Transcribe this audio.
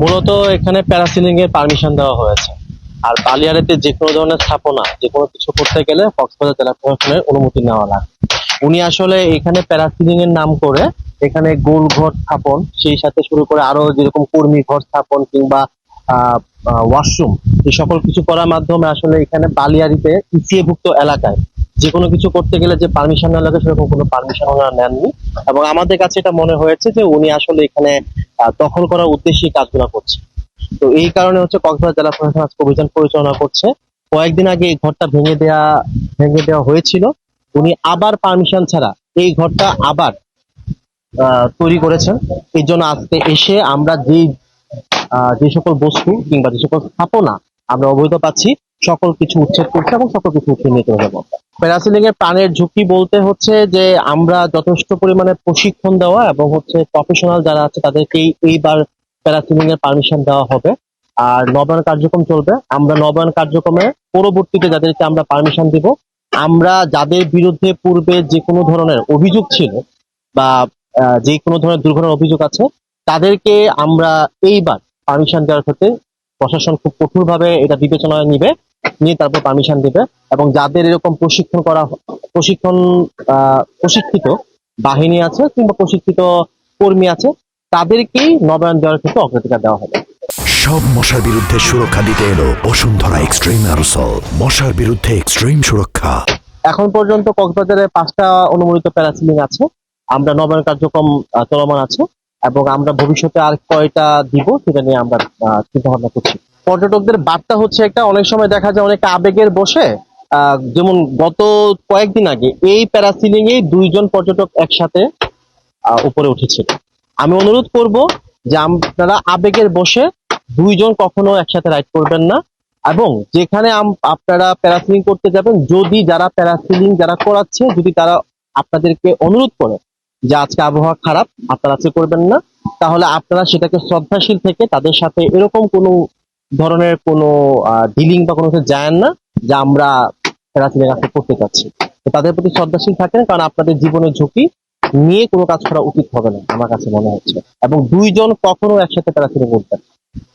মূলত এখানে প্যারাসিলিং এর পারমিশন দেওয়া হয়েছে। আর বালিয়াড়িতে যে কোনো ধরনের স্থাপনা, যে কোনো কিছু করতে গেলে কক্সবাজার জেলা প্রশাসনের অনুমতি নেওয়া লাগে। উনি আসলে এখানে প্যারাসিলিং এর নাম করে এখানে গোল ঘর স্থাপন, সেই সাথে শুরু করে আরও যেরকম কর্মী ঘর স্থাপন কিংবা ওয়াশরুম এই সকল কিছু করার মাধ্যমে আসলে এখানে বালিয়াড়িতে ইসিএ ভুক্ত এলাকায় যে কোনো কিছু করতে গেলে যে পারমিশন নেওয়া লাগে, সেরকম কোনো পারমিশন ওনারা নেননি। এবং আমাদের কাছে এটা মনে হয়েছে যে উনি আসলে এখানে দখল করার উদ্দেশ্যে কাজগুলো করছে। তো এই কারণে হচ্ছে কক্সবাজার জেলা প্রশাসন আজকে অভিযান পরিচালনা করছে। কয়েকদিন আগে এই ঘরটা ভেঙে দেওয়া ভেঙে দেওয়া হয়েছিল। উনি আবার পারমিশন ছাড়া এই ঘরটা আবার তৈরি করেছেন। এই জন্য আজকে এসে আমরা যে যে সকল বস্তু কিংবা যে সকল স্থাপনা আমরা অবৈধ পাচ্ছি, সকল কিছু উচ্ছেদ করছে এবং সকল কিছু উঠিয়ে নিয়ে চলে যাব প্যারাসিলিং এর প্রাণের ঝুঁকি বলতে হচ্ছে যে আমরা যথেষ্ট পরিমাণে প্রশিক্ষণ দেওয়া এবং হচ্ছে প্রফেশনাল যারা আছে তাদেরকেই এইবার প্যারাসিলিং এর পারমিশন দেওয়া হবে। আর নবায়ন কার্যক্রম চলবে। আমরা নবায়ন কার্যক্রমে পরবর্তীতে যাদেরকে আমরা পারমিশন দিব, আমরা যাদের বিরুদ্ধে পূর্বে যে কোনো ধরনের অভিযোগ ছিল বা যে কোনো ধরনের দুর্ঘটনার অভিযোগ আছে, তাদেরকে আমরা এইবার পারমিশন দেওয়ার ক্ষেত্রে প্রশাসন খুব কঠোরভাবে এটা বিবেচনায় নিবে। নিয়ে তারপর পারমিশন দিবে এবং যাদের এরকম প্রশিক্ষণ করা প্রশিক্ষণ প্রশিক্ষিত বাহিনী আছে কিংবা প্রশিক্ষিত কর্মী আছে তাদেরকেই নবায়ন দেওয়ার ক্ষেত্রে অগ্রাধিকার দেওয়া হবে। সব মশার বিরুদ্ধে সুরক্ষা দিতে এলো বসুন্ধরা এক্সট্রিম অ্যারোসল মশার বিরুদ্ধে এক্সট্রিম সুরক্ষা। এখন পর্যন্ত কক্সবাজারে পাঁচটা অনুমোদিত প্যারাসিলিং আছে। আমরা নবায়ন কার্যক্রম চলমান আছে এবং আমরা ভবিষ্যতে আর কয়টা দিব সেটা নিয়ে আমরা চিন্তা ভাবনা করছি। পর্যটকদের বার্তা হচ্ছে একটা, অনেক সময় দেখা যায় অনেক আবেগের বসে যেমন গত কয়েকদিন আগে এই প্যারাসিলিং এ দুইজন পর্যটক একসাথে উপরে উঠেছিল। আমি অনুরোধ করব যে আপনারা আবেগের বসে দুইজন কখনো একসাথে রাইড করবেন না এবং যেখানে আপনারা প্যারাসিলিং করতে যাবেন, যদি যারা প্যারাসিলিং যারা করাচ্ছে, যদি তারা আপনাদেরকে অনুরোধ করে যে আজকে আবহাওয়া খারাপ, আপনারা আজকে করবেন না, তাহলে আপনারা সেটাকে শ্রদ্ধাশীল থেকে তাদের সাথে এরকম কোনো ধরনের কোনো ডিলিং বা কোনো কিছু যায় না যে আমরা প্যারাসিলিং কাছে করতে চাচ্ছি তো তাদের প্রতি শ্রদ্ধাশীল থাকেন কারণ আপনাদের জীবনের ঝুঁকি নিয়ে কোনো কাজ করা উচিত হবে না, আমার কাছে মনে হচ্ছে এবং দুইজন কখনো একসাথে তারা করবেন না।